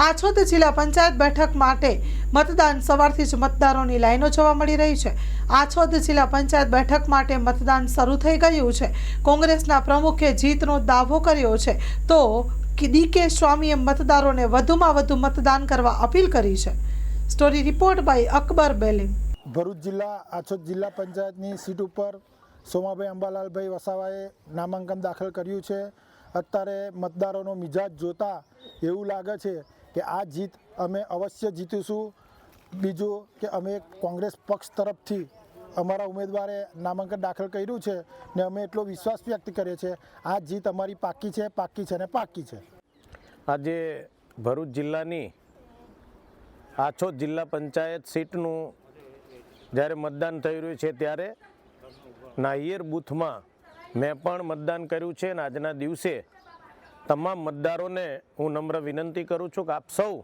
આછોદ જિલ્લા પંચાયત બેઠક માટે મતદાન સવારથી જ મતદારોની લાઈનો જોવા મળી રહી છે. આછોદ જિલ્લા પંચાયત બેઠક માટે મતદાન શરૂ થઈ ગયું છે. કોંગ્રેસના પ્રમુખે જીતનો દાવો કર્યો છે. તો ડીકે સ્વામીએ મતદારોને વધુમાં વધુ મતદાન કરવા અપીલ કરી છે. Story report by Akbar Belim. Bharuch જિલ્લા આછોદ જિલ્લા પંચાયતની સીટ ઉપર સોમાભાઈ અંબાલાલભાઈ વસાવાએ નામાંકન દાખલ કર્યું છે. અત્યારે મતદારોનો મિજાજ જોતા એવું લાગે છે કે આ જીત અમે અવશ્ય જીતીશું. બીજું કે અમે કોંગ્રેસ પક્ષ તરફથી અમારા ઉમેદવારે નામાંકન દાખલ કર્યું છે ને અમે એટલો વિશ્વાસ વ્યક્ત કરીએ છીએ, આ જીત અમારી પાકી છે પાકી છે ને પાકી છે. આજે ભરૂચ જિલ્લાની આછોદ જિલ્લા પંચાયત સીટનું જ્યારે મતદાન થઈ રહ્યું છે ત્યારે નાહિયેર બૂથમાં મેં પણ મતદાન કર્યું છે અને આજના દિવસે તમામ મતદારોને હું નમ્ર વિનંતી કરું છું કે આપ સૌ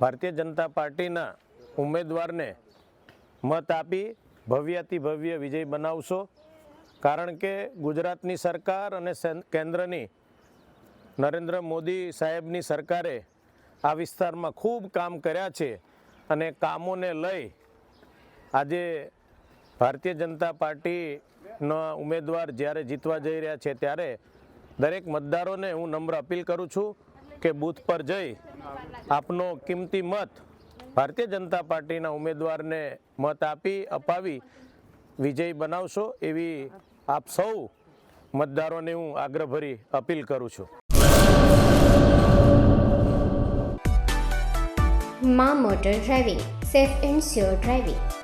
ભારતીય જનતા પાર્ટીના ઉમેદવારને મત આપી ભવ્યાતિ ભવ્ય વિજય બનાવશો. કારણ કે ગુજરાતની સરકાર અને કેન્દ્રની નરેન્દ્ર મોદી સાહેબની સરકારે આ વિસ્તારમાં ખૂબ કામ કર્યા છે અને કામોને લઈ આજે ભારતીય જનતા પાર્ટીના ઉમેદવાર જ્યારે જીતવા જઈ રહ્યા છે ત્યારે દરેક મતદારોને હું નમ્ર અપીલ કરું છું કે બૂથ પર જઈ આપનો કિંમતી મત ભારતીય જનતા પાર્ટીના ઉમેદવારને મત આપી, અપાવી, વિજય બનાવશો એવી આપ સૌ મતદારોને હું આગ્રહભરી અપીલ કરું છું. માં motor driving, safe and sure driving.